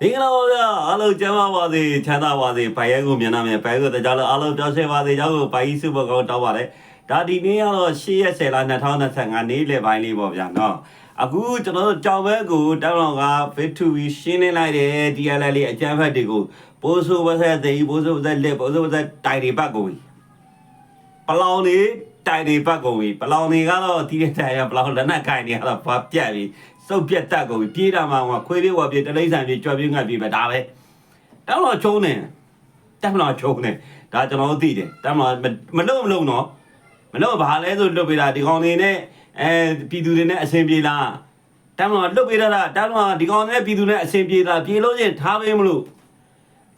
မင်္ဂလာပါဗျာအားလုံးကျမ်းပါပါစေချမ်းသာပါစေဘိုင်ရဲကိုမြင်နာမြင်ဘိုင်ကိုတရားလို့အားလုံးပြောင်းရွှေ့ပါစေကြောင်းကိုဘိုင်ကြီးစုဖို့ကောင်းတောင်းပါတယ်ဒါဒီနေ့ကတော့10ရက်10လ2025နေ့လေပိုင်းလေးပေါ့ဗျာနော်အခုကျွန်တော်တို့ကြောင်ဘဲကိုတောင်းတော်က victory ရှင်းနေလိုက်တယ် DLL လေးအကျန်းဖက်တွေကိုပိုးဆိုးပါဆက်သိပိုးဆိုးပါဆက်လက်ပိုးဆိုးပါဆက်တိုင်တွေပတ်ကုန်ပြီပလောင်နေတိုင်တွေပတ်ကုန်ပြီပလောင်တွေကတော့တီးတဲ့တိုင်ကပလောင်လက်နက်ကင်တွေကတော့ဘာပြက်ပြီ စုပ်ပြက်တက်ကုန်ပြီပြေးတာမှဟိုခွေးလေးဝပြေးတလိမ့်ဆန်ပြေးကြွပြေးငတ်ပြေးပဲဒါပဲတောင်းတော်ချုံးနေတောင်းတော်ချုံးနေဒါကျွန်တော်တို့သိတယ်တောင်းတော်မလုံမလုံတော့မလုံဘာလဲဆိုလွတ်ပေးတာဒီကောင်တွေနဲ့အဲပြည်သူတွေနဲ့အဆင်ပြေလားတောင်းတော်လွတ်ပေးတာတောင်းတော်ဒီကောင်တွေနဲ့ပြည်သူနဲ့အဆင်ပြေလားပြေလို့ချင်းထားပေးမလို့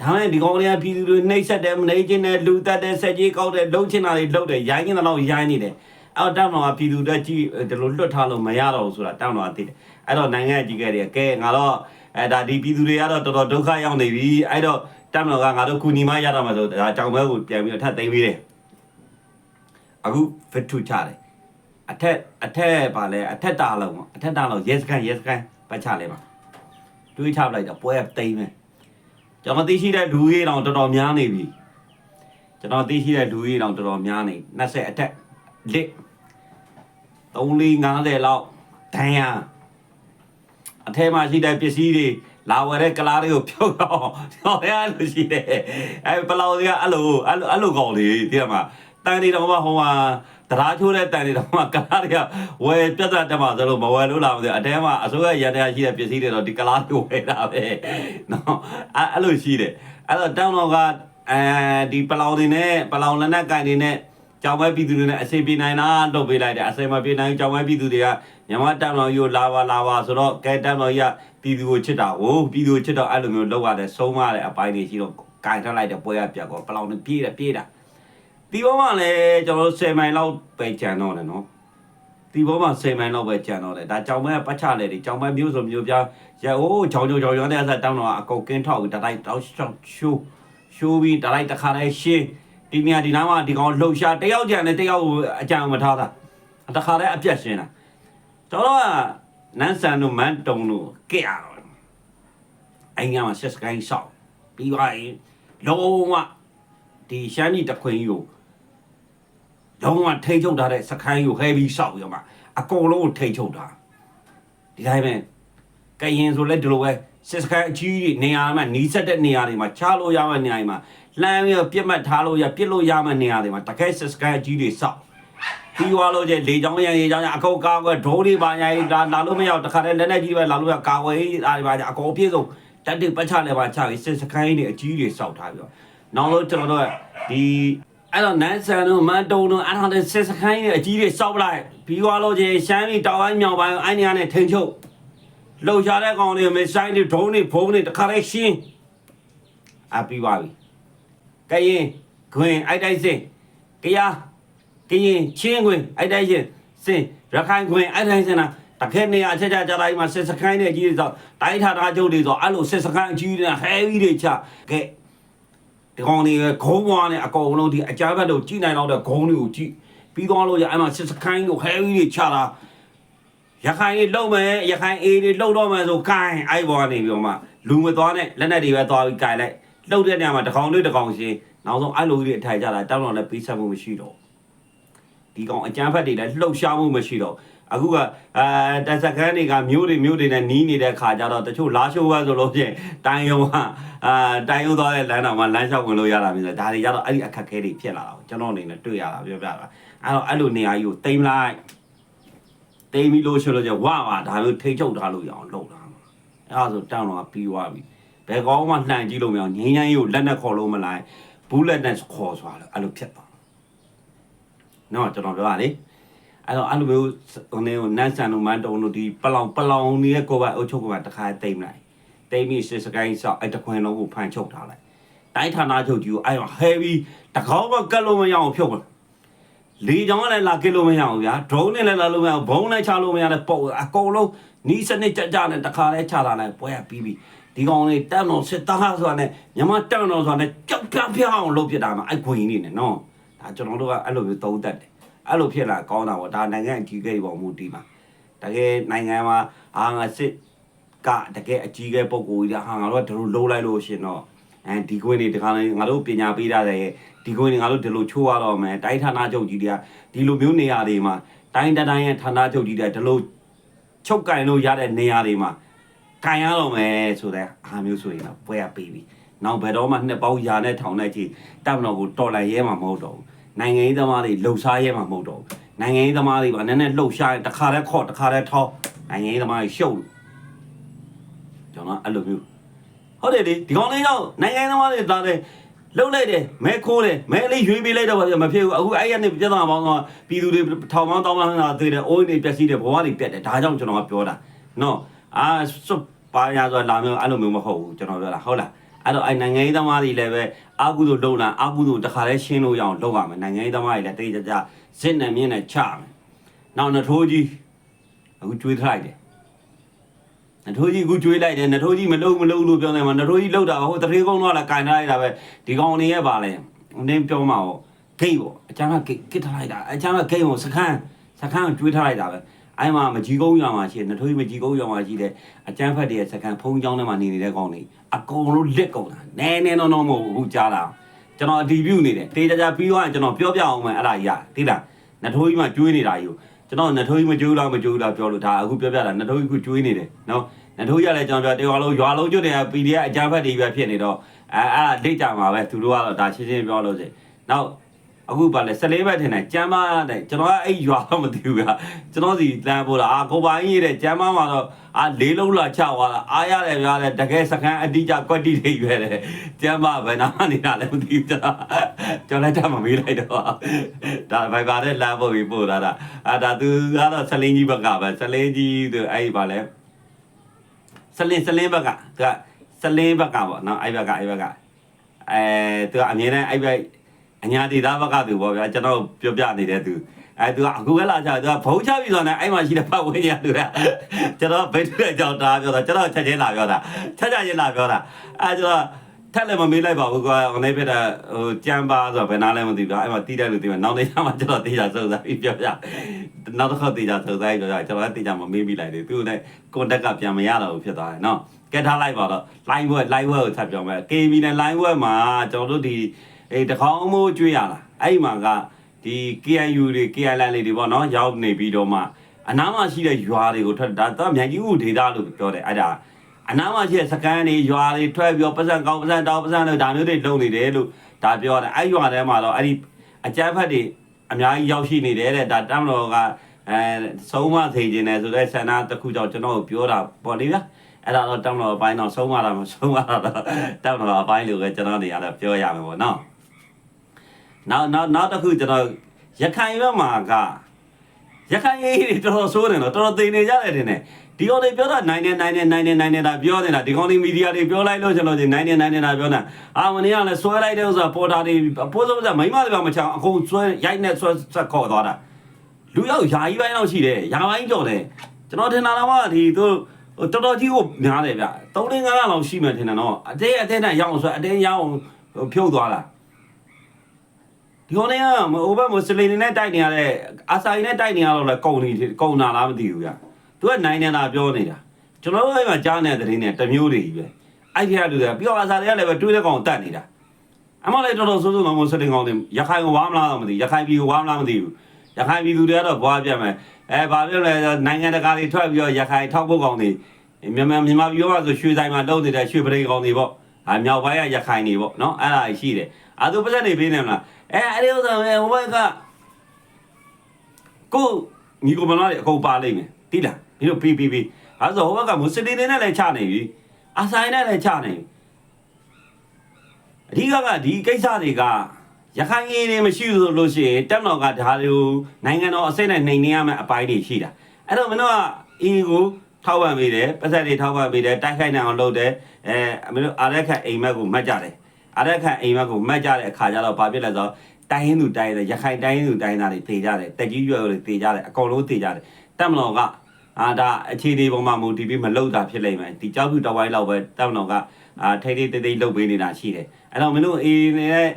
ဒါမဲ့ဒီကောင်တွေကပြည်သူတွေနှိပ်စက်တယ်မနှိပ်ချင်းတယ်လူတက်တယ်ဆက်ကြီးကောက်တယ်လှုပ်ချင်တာတွေလှုပ်တယ်ရိုင်းနေတာတော့ရိုင်းနေတယ် အဲ့တော့တောင်းတော်ကပြည်သူတွေကြည့်ဒီလိုလွတ်ထားလို့မရတော့ဘူးဆိုတာတောင်းတော်ကသိတယ်အဲ့တော့နိုင်ငံအကြီးအကဲတွေကဲငါတော့အဲဒါဒီပြည်သူတွေကတော့တော်တော်ဒုက္ခရောက်နေပြီအဲ့တော့တောင်းတော်ကငါတို့ကုညီမရတော့မှာဆိုဒါကြောင်ဘဲကိုပြန်ပြီးတော့ထပ်သိမ်းပြီးတယ်အခုဖစ်ထုချတယ်အထက်အထက်ပါလဲအထက်တာလုံးပေါ့အထက်တာလုံး yes can yes can ပတ်ချလဲပါတွေးချပလိုက်တော့ပွဲသိမ်းမယ်ကျွန်တော်သိရှိတဲ့လူကြီးတောင်တော်တော်များနေပြီကျွန်တော်သိရှိတဲ့လူကြီးတောင်တော်တော်များနေ20အထက်လစ် 3 50လောက်ဒဏ်ရာအထဲမှာရှိတဲ့ပစ္စည်းတွေလာဝယ်တဲ့ကလားတွေကိုဖြုတ်တော့ဟောရလို့ရှိတယ်အဲပလောင်တွေကအဲ့လိုအဲ့လိုအဲ့လိုကောင်းလေဒီမှာတန်တွေတော့မှဟိုမှာတရားချိုးတဲ့တန်တွေတော့မှကလားတွေကဝယ်ပြတ်တတ်တယ်မှာဆိုလို့မဝယ်လို့လာမသိအတဲမှာအစိုးရရတဲ့ရှိတဲ့ပစ္စည်းတွေတော့ဒီကလားတွေဝယ်တာပဲနော်အဲ့အဲ့လိုရှိတယ်အဲ့တော့တောင်းတော့ကအဲဒီပလောင်တွေနဲ့ပလောင်လက်နက်ကင်တွေနဲ့ ကြောင်ပဲပြည်သူတွေနဲ့အစီပြေနိုင်တာလုပ်ပေးလိုက်တယ်အစီမပြေနိုင်ကြောင်ပဲပြည်သူတွေကမြန်မာတန်တော်ယူလာပါလာပါဆိုတော့ကဲတန်တော်ရပြည်သူကိုချစ်တာဟိုပြည်သူကိုချစ်တော့အဲ့လိုမျိုးလုပ်ရတယ်ဆုံးမတဲ့အပိုင်းတွေရှိတော့ကင်ထားလိုက်တဲ့ပွဲရပြတ်ကောပလောင်တွေပြေးတယ်ပြေးတာဒီဘောမှလည်းကျွန်တော်10မိုင်လောက်ပဲကြံတော့တယ်နော်ဒီဘောမှ10မိုင်လောက်ပဲကြံတော့တယ်ဒါကြောင်ပဲပတ်ချလေဒီကြောင်ပဲမျိုးစုံမျိုးပြားရဟိုးချောင်းချောင်းချောင်းချောင်းတဲ့အဆက်တောင်းတော့အကုန်ကင်းထောက်တတိုက်တောက်ရှောက်ရှိုးရှိုးပြီးတတိုက်တစ်ခါတည်းရှင်း ဒီနေရာဒီနားမှာဒီကောင်လှုပ်ရှားတယောက်ကြံနဲ့တယောက်အကြံမထားတာတခါတည်းအပြတ်ရှင်းတာကျွန်တော်ကနန်းဆန်တို့မန်တုံတို့ကြက်ရတော့အိမ်ကမှာဆက်စကိုင်းဆောက်ပြီးသွားရင်လုံးဝဒီရှမ်းကြီးတခွင်ကြီးကိုလုံးဝထိတ်ချုပ်ထားတဲ့စကိုင်းကိုဟဲပြီးဆောက်ပြီးတော့မှအကုန်လုံးကိုထိတ်ချုပ်တာဒီတိုင်းပဲကရင်ဆိုလဲဒီလိုပဲစစ်စကိုင်းအကြီးကြီးနေရာမှာနီးစက်တဲ့နေရာတွေမှာချလို့ရမယ့်နေရာတွေမှာ လှမ်းပြီးပြစ်မှတ်ထားလို့ရပြစ်လို့ရမယ့်နေရာတွေမှာတကယ်စစ်စကိုင်းအကြီးတွေဆောက်ပြီးသွားလို့ကျလေချောင်းရရေချောင်းရအကုန်ကာကွယ်ဒိုးတွေပါညာကြီးလာလာလို့မရတခါတည်းလက်နဲ့ကြီးပဲလာလို့ရကာကွယ်ရေးအားတွေပါညာအကုန်ပြည့်စုံတက်တက်ပတ်ချလဲပါချပြီးစစ်စကိုင်းတွေအကြီးတွေဆောက်ထားပြီးတော့နောက်လို့ကျွန်တော်တို့ဒီအဲ့တော့နန်းဆန်တို့မန်တုံတို့အဲ့ဒါလည်းစစ်စကိုင်းတွေအကြီးတွေဆောက်လိုက်ပြီးသွားလို့ကျရှမ်းပြည်တောင်ပိုင်းမြောက်ပိုင်းအဲ့နေရာနဲ့ထိန်ချုပ်လှုပ်ရှားတဲ့ကောင်တွေမဆိုင်တွေဒုံးတွေဖုံးတွေတခါတည်းရှင်းအပြီးပါပြီ ကရင်ခွင်အိုက်တိုက်စင်ကရကရင်ချင်းခွင်အိုက်တိုက်စင်စင်ရခိုင်ခွင်အိုက်တိုက်စင်နာတခဲနေရအချက်ချကြတိုင်းမှာစစ်စခိုင်းတဲ့ကြီးတွေဆိုတိုင်းထာတာကျုပ်တွေဆိုအဲ့လိုစစ်စခိုင်းအကြီးတွေဟဲဗီတွေချကဲဒီကောင်တွေဂုံးပွားနဲ့အကောင်လုံးဒီအကြမ်းဖက်တို့ကြီးနိုင်တော့တဲ့ဂုံးတွေကိုကြည့်ပြီးသွားလို့ရအဲ့မှာစစ်စခိုင်းတို့ဟဲဗီတွေချတာရခိုင်တွေလုံမယ်ရခိုင်အေးတွေလုံတော့မယ်ဆိုကိုင်းအဲ့ဘောကနေပြီးတော့မှလူမသွားနဲ့လက်နဲ့တွေပဲသွားပြီးကိုင်းလိုက် လှုပ်တဲ့နေရာမှာတကောင်တွေ့တကောင်ရှင်းနောက်ဆုံးအဲ့လိုကြီးတွေအထိုင်ကြတာတောင်းတော့လည်းပေးဆက်မှုမရှိတော့ဒီကောင်အကြမ်းဖက်တွေလည်းလှုပ်ရှားမှုမရှိတော့အခုကအဲတက်စခန်းတွေကမျိုးတွေမျိုးတွေနဲ့နီးနေတဲ့ခါကြတော့တချို့လာရှိုးဘဆိုလို့ပြင်တိုင်ယုံကအာတိုင်ယုံသွားတဲ့လမ်းတော်မှာလမ်းလျှောက်ဝင်လို့ရတာမျိုးဆိုဒါတွေကြတော့အဲ့ဒီအခက်အခဲတွေဖြစ်လာတာကိုကျွန်တော်အနေနဲ့တွေ့ရတာပြောပြတာအဲ့တော့အဲ့လိုနေရာကြီးကိုတိမ်လိုက်တိမ်ပြီးလို့ရှိလို့ကျဝါပါဒါမျိုးထိတ်ချုပ်ထားလို့ရအောင်လုပ်တာအဲ့ဒါဆိုတောင်းတော့ပြီးသွားပြီ ဘယ်ကောင်းမှလှန်ကြည့်လို့မရအောင်ငင်းငင်းကြီးကိုလက်နဲ့ခေါ်လို့မလိုက်ဘူးလက်နဲ့ခေါ်သွားလို့အဲ့လိုဖြစ်သွားနော်ကျွန်တော်ပြောပါလေအဲ့တော့အဲ့လိုမျိုးဟိုနေကိုနန်းဆန်တို့မန်တုံတို့ဒီပလောင်ပလောင်နေရဲ့ကိုပဲအုပ်ချုပ်ကတခါတိမ့်လိုက်တိမ့်ပြီးစစ်စကိုင်းဆောက်အဲ့တခွင်လုံးကိုဖန်ချုပ်ထားလိုက်တိုင်းဌာနချုပ်ကြီးကိုအဲ့ဟဲပြီးတကောင်းမကတ်လို့မရအောင်ဖြုတ်လိုက်လေကြောင်းကလည်းလာကစ်လို့မရအောင်ဗျာဒရုန်းနဲ့လည်းလာလို့မရအောင်ဘုံနဲ့ချလို့မရတဲ့ပုံအကုန်လုံးနီးစနစ်ကြကြနဲ့တခါလဲချလာလိုက်ပွဲရပြီးပြီ ဒီကောင်လေးတက်တော့စစ်သားဆိုတာနဲ့ညမတက်တော့ဆိုတာနဲ့ကြောက်ပြပြအောင်လုပ်ပြတာမှာအဲ့ခွင်ကြီးနေနဲ့နော်ဒါကျွန်တော်တို့ကအဲ့လိုမျိုးသုံးတတ်တယ်အဲ့လိုဖြစ်လာကောင်းတာပေါ့ဒါနိုင်ငံအကြီးကြီးပေါ့မူတီးမှာတကယ်နိုင်ငံမှာအာငါစစ်ကတကယ်အကြီးကဲပုံကိုကြီးဟာငါတို့ကဒီလိုလုံးလိုက်လို့ရှင်တော့အဲဒီကွင်းတွေတခါလေငါတို့ပညာပေးထားတဲ့ဒီကွင်းတွေငါတို့ဒီလိုချိုးရတော့မယ်တိုင်းဌာနချုပ်ကြီးတွေကဒီလိုမျိုးနေရာတွေမှာတိုင်းတိုင်းရဲ့ဌာနချုပ်ကြီးတွေဒီလိုချုပ်ကင်လို့ရတဲ့နေရာတွေမှာ ကင်ရတော့မယ်ဆိုတဲ့အားမျိုးဆိုရင်တော့ပွဲရပေးပြီနောက်ဘယ်တော့မှနှစ်ပေါင်းရာနဲ့ထောင်နဲ့ကြီးတပ်မတော်ကိုတော်လိုက်ရဲမှာမဟုတ်တော့ဘူးနိုင်ငံရေးသမားတွေလှုပ်ရှားရဲမှာမဟုတ်တော့ဘူးနိုင်ငံရေးသမားတွေပါနည်းနည်းလှုပ်ရှားရင်တစ်ခါတည်းခေါ့တစ်ခါတည်းထောက်နိုင်ငံရေးသမားတွေရှုပ်လို့ကျွန်တော်အဲ့လိုမျိုးဟုတ်တယ်လေဒီကောင်လေးတော့နိုင်ငံသမားတွေလာတယ်လှုပ်လိုက်တယ်မဲခိုးတယ်မဲလေးရွေးပေးလိုက်တော့မဖြစ်ဘူးအခုအဲ့ရနေပြဿနာပေါင်းတော့ပြည်သူတွေထောင်ပေါင်းတောင်းပေါင်းလာသေးတယ်အိုးနေပျက်စီးတယ်ဘဝတွေပြတ်တယ်ဒါကြောင့်ကျွန်တော်ကပြောတာနော်အာစွ ပါရဆိုလာမျိုးအဲ့လိုမျိုးမဟုတ်ဘူးကျွန်တော်ပြောတာဟုတ်လားအဲ့တော့အဲ့နိုင်ငံရေးသမားတွေလည်းပဲအာကုသို့လုံလာအာကုသို့တခါလဲရှင်းလို့ရအောင်လုပ်ရမယ်နိုင်ငံရေးသမားတွေလည်းတိတ်ကြကြစစ်နဲ့မြင်းနဲ့ချမယ်နောက်နှထိုးကြီးအခုကျွေးထားလိုက်တယ်နထိုးကြီးအခုကျွေးလိုက်တယ်နထိုးကြီးမလုံးမလုံးလို့ပြောနေမှာနထိုးကြီးလောက်တာဟိုတရေကုန်းတော့လာကင်ထားလိုက်တာပဲဒီကောင်နေရဲ့ပါလဲနင်းပြောမှာဟောဂိတ်ပေါ့အချမ်းကဂိတ်ကစ်ထားလိုက်တာအချမ်းကဂိတ်ကိုစခန်းစခန်းကိုကျွေးထားလိုက်တာပဲ အဲ့မှာမကြီးကုန်းရွာမှာရှိတယ်နထိုးကြီးမကြီးကုန်းရွာမှာရှိတယ်အချမ်းဖက်တည်းရဲ့စခန်းဖုံးချောင်းထဲမှာနေနေတဲ့ကောင်တွေအကုန်လုံးလက်ကုန်တာနဲနဲနော်နော်မဟုတ်ဘူးကြားလာကျွန်တော်အတီးပြုတ်နေတယ်တေးကြကြပြီးသွားရင်ကျွန်တော်ပြောပြအောင်မယ်အဲ့ဒါကြီးရသိလားနထိုးကြီးမှကျွေးနေတာယူကျွန်တော်နထိုးကြီးမကျွေးလားမကျွေးလားပြောလို့ဒါအခုပြောပြတာနထိုးကြီးကကျွေးနေတယ်နော်နထိုးရလဲကျွန်တော်ပြောတေရွာလုံးရွာလုံးကျွတ်တွေက PDF အကြမ်းဖက်တွေပဲဖြစ်နေတော့အဲအဲ့ဒါဒိတ်ကြမှာပဲသူတို့ကတော့ဒါရှင်းရှင်းပြောလို့สิနောက် အခုပါလဲ14ဘက်ထင်တယ်ကျမ်းမတဲ့ကျွန်တော်ကအဲ့ရွာတော့မသိဘူးဗျာကျွန်တော်စီလမ်းပို့တာအာကိုပိုင်းကြီးတဲ့ကျမ်းမမှာတော့အာလေးလုံးလာချသွားတာအားရတယ်ဗျာတဲ့တကယ်စကန်အတိအကျကွက်တိတွေရွယ်တယ်ကျမ်းမဘယ်နာမှနေတာလဲမသိဘူးကျွန်တော်ကျွန်တော်လည်းတမမေးလိုက်တော့ဒါဘိုင်ပါတဲ့လမ်းပို့ပြီးပို့လာတာအာဒါသူကတော့ဆလင်းကြီးဘက်ကပဲဆလင်းကြီးသူအဲ့ဒီပါလဲစလင်းစလင်းဘက်ကသူကစလင်းဘက်ကပေါ့နော်အဲ့ဘက်ကအဲ့ဘက်ကအဲသူကအမြဲတမ်းအဲ့ဘက် အညာဒေတာဘက်ကသူပေါ့ဗျာကျွန်တော်ပြောပြနေတဲ့သူအဲသူကအခုပဲလာကြသူကဘုံချပြီဆိုတော့အဲ့မှာရှိတဲ့ပတ်ဝန်းကျင်ကသူကကျွန်တော်ဘယ်သူလဲကြောက်တာပြောတာကျွန်တော်ချက်ချင်းလာပြောတာချက်ချချင်းလာပြောတာအဲကျွန်တော်ထက်လည်းမမေးလိုက်ပါဘူးကွာဟိုနေပြတဲ့ဟိုကြမ်းပါဆိုတော့ဘယ်နာလဲမသိဘူးအဲ့မှာတီးတဲ့လူတီးမှာနောက်နေ့ကျမှကျွန်တော်တေးတာစုံစမ်းပြီးပြောပြနောက်တစ်ခါတေးတာစုံစမ်းပြီးပြောပြကျွန်တော်တေးတာမမေးမိလိုက်တယ်သူနဲ့ contact ကပြန်မရတော့ဘူးဖြစ်သွားတယ်နော်ကဲထားလိုက်ပါတော့ line web line web ကိုဆက်ပြောမယ် KB နဲ့ line web မှာကျွန်တော်တို့ဒီ အဲတခေါင်းမိုးကျွေးရလားအဲ့မှာကဒီ KNU တွေ KLN တွေပေါ့နော်ရောက်နေပြီးတော့မှအနားမှာရှိတဲ့ရွာတွေကိုထွက်ဒါတော့မြိုင်ကြီးဦးဒေတာလို့ပြောတယ်အဲ့ဒါအနားမှာရှိတဲ့စကန်တွေရွာတွေထွက်ပြီးတော့ပတ်စံကောင်းပတ်စံတောင်းပတ်စံလို့ဒါမျိုးတွေလုပ်နေတယ်လို့ဒါပြောတယ်အဲ့ရွာထဲမှာတော့အဲ့ဒီအကြမ်းဖက်တွေအများကြီးရောက်ရှိနေတယ်တဲ့ဒါတမ်တော်ကအဲဆုံးမသိခြင်းနဲ့ဆိုတဲ့ဆန္ဒတစ်ခုကြောင့်ကျွန်တော်ကိုပြောတာပေါ့လေဗျာအဲ့ဒါတော့တောင်းတော့အပိုင်းတော့ဆုံးမတာမဆုံးမတာတော့တောင်းတော့အပိုင်းလို့ပဲကျွန်တော်နေရာတော့ပြောရမယ်ပေါ့နော် နောက်နောက်နောက်တစ်ခုကျွန်တော်ရခိုင်ဘက်မှာကရခိုင်ရေးတွေတော်တော်ဆိုးတယ်နော်တော်တော်သိနေကြတယ်တင်တယ်ဒီကောင်တွေပြောတာနိုင်နေနိုင်နေနိုင်နေနိုင်နေတာပြောနေတာဒီကောင်တွေမီဒီယာတွေပြောလိုက်လို့ကျွန်တော်ဒီနိုင်နေနိုင်နေတာပြောတာအာမနေ့ကလည်းဆွဲလိုက်တဲ့ဥစ္စာပေါ်တာတွေအဖိုးဆုံးဥစ္စာမိမတွေပါမချောင်အကုန်ဆွဲရိုက်နဲ့ဆွဲဆက်ခေါ်သွားတာလူရောက်ယာကြီးပိုင်းတော့ရှိတယ်ယာပိုင်းကြော်တယ်ကျွန်တော်ထင်တာတော့ဒီသူဟိုတော်တော်ကြီးကိုများတယ်ဗျ3 5လောက်ရှိမှထင်တယ်နော်အတင်းအတင်းနဲ့ရအောင်ဆိုအတင်းရအောင်ဖြုတ်သွားတာ ဒီကောင်တွေကဟိုဘက်မွတ်စလင်တွေနဲ့တိုက်နေရတဲ့အာစာရီနဲ့တိုက်နေရတော့လဲကုံနေကုံနာလားမသိဘူးဗျသူကနိုင်နေတာပြောနေတာကျွန်တော်တို့အဲ့မှာကြားနေတဲ့သတင်းတွေတမျိုးတွေကြီးပဲအဲ့ဒီကလူတွေကပြီးတော့အာစာရီကလည်းပဲတွေးတဲ့ကောင်တတ်နေတာအမလည်းတော်တော်ဆိုးဆိုးမမွတ်စလင်ကောင်တွေရခိုင်ကိုဝါမလားတော့မသိရခိုင်ပြည်ကိုဝါမလားမသိဘူးရခိုင်ပြည်သူတွေကတော့ဘွားပြတ်မယ်အဲဘာဖြစ်လဲနိုင်ငံတကာတွေထွက်ပြီးတော့ရခိုင်ထောက်ဖို့ကောင်တွေမြန်မာမြန်မာပြည်မှာဆိုရွှေဆိုင်မှာတုံးနေတဲ့ရွှေပရိကောင်တွေပေါ့အာမြောက်ပိုင်းကရခိုင်တွေပေါ့နော်အဲ့ဒါရှိတယ်အာသူပတ်သက်နေပေးနေမလား အဲအဲ့ဒီဥစ္စာပဲဟိုဘက်ကကိုညီကိုမလာတွေအကုန်ပါလိမ့်မယ်တိလားဒီလိုပြီးပြီးပြီးအဲဆိုဟိုဘက်ကမွတ်စလင်တွေနဲ့လည်းချနေပြီအာဆိုင်နဲ့လည်းချနေပြီအဓိကကဒီကိစ္စတွေကရခိုင်ကြီးတွေမရှိဘူးလို့ရှိရင်တက်တော်ကဒါတွေကိုနိုင်ငံတော်အစိမ့်နဲ့နှိမ်နေရမယ့်အပိုင်းတွေရှိတာအဲ့တော့မင်းတို့ကအီကိုထောက်ပံ့ပေးတယ်ပတ်သက်တွေထောက်ပံ့ပေးတယ်တိုက်ခိုက်နိုင်အောင်လုပ်တယ်အဲအမေတို့အာရက်ခတ်အိမ်မက်ကိုမှတ်ကြတယ် အာရက်ခတ်အိမ်မက်ကိုမှတ်ကြတဲ့အခါကျတော့ဘာဖြစ်လဲဆိုတော့တိုင်းရင်းသူတိုင်းရင်းရခိုင်တိုင်းရင်းသူတိုင်းသားတွေတေကြတယ်တက်ကြီးရွယ်တွေတေကြတယ်အကုန်လုံးတေကြတယ်တက်မတော်ကအာဒါအခြေဒီပုံမှာမူတည်ပြီးမလောက်တာဖြစ်လိမ့်မယ်ဒီကြောက်ဖြူတော်ဝိုင်းလောက်ပဲတက်မတော်ကအာထိတ်ထိတ်တိတ်တိတ်လုပ်ပေးနေတာရှိတယ်အဲ့တော့မင်းတို့အေးနေတဲ့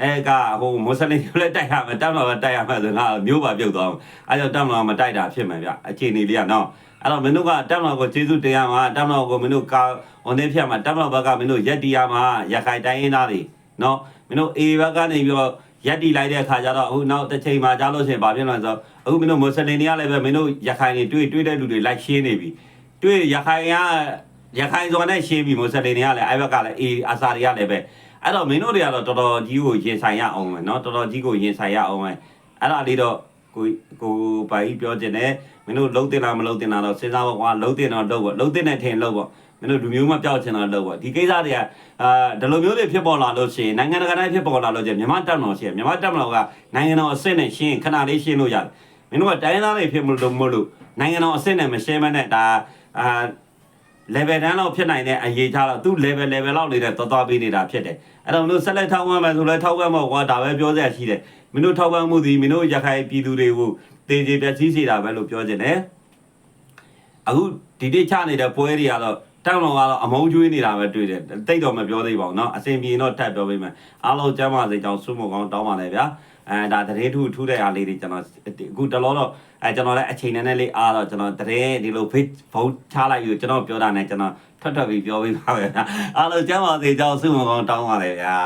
အဲကဟိုမွတ်စလင်တွေလည်းတိုက်ရမယ်တက်မတော်ကတိုက်ရမယ်ဆိုတော့မျိုးပါပြုတ်သွားအောင်အဲကြောင့်တက်မတော်ကမတိုက်တာဖြစ်မယ်ဗျအခြေအနေလေးကနော်အဲ့တော့မင်းတို့ကတက်မတော်ကိုကျေးဇူးတရားမှာတက်မတော်ကိုမင်းတို့ကာဟိုနေဖြတ်မှာတက်မတော်ဘက်ကမင်းတို့ရက်တီယာမှာရခိုင်တိုင်းရင်းသားတွေနော်မင်းတို့အေဘက်ကနေပြီးတော့ရက်တီလိုက်တဲ့အခါကျတော့အခုနောက်တစ်ချိန်မှာကြားလို့ရှိရင်ဘာဖြစ်လဲဆိုတော့အခုမင်းတို့မွတ်စလင်တွေကလည်းပဲမင်းတို့ရခိုင်တွေတွေ့တွေ့တဲ့လူတွေလိုက်ရှင်းနေပြီတွေ့ရခိုင်ကရခိုင်စော်နဲ့ရှင်းပြီမွတ်စလင်တွေကလည်းအဲ့ဘက်ကလည်းအေအာစာတွေကလည်းပဲ အဲ့တော့မင်းတို့တွေကတော့တော်တော်ကြီးကိုရင်ဆိုင်ရအောင်မယ်နော်တော်တော်ကြီးကိုရင်ဆိုင်ရအောင်မယ်အဲ့ဒါလေးတော့ကိုကိုဘာကြီးပြောချင်တယ်မင်းတို့လုံးတင်လားမလုံးတင်လားတော့စဉ်းစားပါကွာလုံးတင်တော့လုံးပေါ့လုံးတင်တဲ့ထင်လုံးပေါ့မင်းတို့လူမျိုးမပြောက်ချင်တော့လုံးပေါ့ဒီကိစ္စတွေကအာဒီလိုမျိုးတွေဖြစ်ပေါ်လာလို့ရှိရင်နိုင်ငံတကာတိုင်းဖြစ်ပေါ်လာလို့ရှိရင်မြန်မာတပ်မတော်ရှိရင်မြန်မာတပ်မတော်ကနိုင်ငံတော်အဆင့်နဲ့ရှင်းခဏလေးရှင်းလို့ရတယ်မင်းတို့ကတိုင်းသားတွေဖြစ်မလို့မလို့နိုင်ငံတော်အဆင့်နဲ့မရှင်းမနဲ့ဒါအာ level တန်းလောက်ဖြစ်နိုင်တဲ့အရေးထားတော့သူ level level လောက်နေတဲ့သွားသွားပေးနေတာဖြစ်တယ်အဲ့တော့မင်းတို့ဆက်လက်ထောက်ပံ့မယ်ဆိုလဲထောက်ပံ့မှာကွာဒါပဲပြောစရာရှိတယ်မင်းတို့ထောက်ပံ့မှုဒီမင်းတို့ရခိုင်ပြည်သူတွေကိုတင်ကြေပြည့်စည်စေတာပဲလို့ပြောချင်တယ် အခုဒီတိချနေတဲ့ပွဲတွေကတော့တောင်းတော်ကတော့အမုန်းကျွေးနေတာပဲတွေ့တယ်တိတ်တော့မပြောသေးပါဘူးเนาะအစင်ပြေတော့ထပ်ပြောပေးမယ်အားလုံးကျမ်းပါစေကြောင်းဆုမကောင်းတောင်းပါလေဗျာ အဲဒါတရေထူထူတဲ့အားလေးတွေကျွန်တော်အခုတလောတော့အဲကျွန်တော်လည်းအချိန်နဲ့လေးအားတော့ကျွန်တော်တရေဒီလို page ဘုတ်ချလိုက်ယူကျွန်တော်ပြောတာနဲ့ကျွန်တော်ထွက်ထွက်ပြီးပြောပေးပါမယ်ဗျာအားလုံးကျမ်းပါစေကြောင်းဆုမကောင်းတောင်းပါလေဗျာ